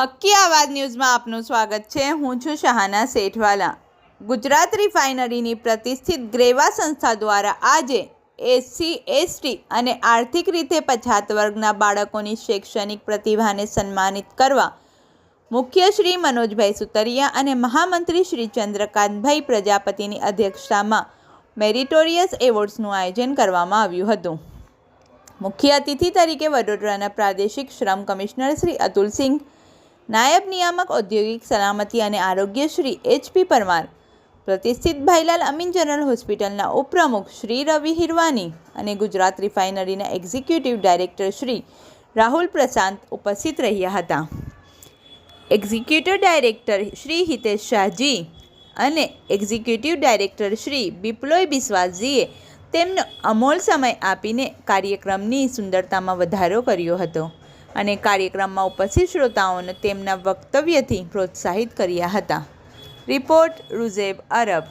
અમદાવાદ ન્યૂઝમાં આપનું સ્વાગત છે. હું છું શાહાના શેઠવાલા. ગુજરાત રિફાઇનરીની પ્રતિષ્ઠિત ગ્રેવા સંસ્થા દ્વારા આજે એસસી, એસટી અને આર્થિક રીતે પછાત વર્ગના બાળકોની શૈક્ષણિક પ્રતિભાને સન્માનિત કરવા મુખ્ય શ્રી મનોજભાઈ સુતરિયા અને મહામંત્રી શ્રી ચંદ્રકાંતભાઈ પ્રજાપતિની અધ્યક્ષતામાં મેરિટોરિયસ એવોર્ડ્સનું આયોજન કરવામાં આવ્યું હતું. મુખ્ય અતિથિ તરીકે વડોદરાના પ્રાદેશિક શ્રમ કમિશનર શ્રી અતુલસિંહ નાયબ નિયામક, ઔદ્યોગિક સલામતી અને આરોગ્ય શ્રી એચપી પરમાર, પ્રતિષ્ઠિત ભાઈલાલ અમીન જનરલ હોસ્પિટલના ઉપપ્રમુખ શ્રી રવિ હિરવાની અને ગુજરાત રિફાઇનરીના એક્ઝિક્યુટિવ ડાયરેક્ટર શ્રી રાહુલ પ્રશાંત ઉપસ્થિત રહ્યા હતા. એક્ઝિક્યુટિવ ડાયરેક્ટર શ્રી હિતેશ શાહજી અને એક્ઝિક્યુટિવ ડાયરેક્ટર શ્રી બિપ્લોય બિસ્વાસજીએ તેમનો અમોલ સમય આપીને કાર્યક્રમની સુંદરતામાં વધારો કર્યો હતો. અને કાર્યક્રમમાં ઉપસ્થિત શ્રોતાઓને તેમના વક્તવ્યથી પ્રોત્સાહિત કર્યા હતા. રિપોર્ટ રુઝેબ અરબ.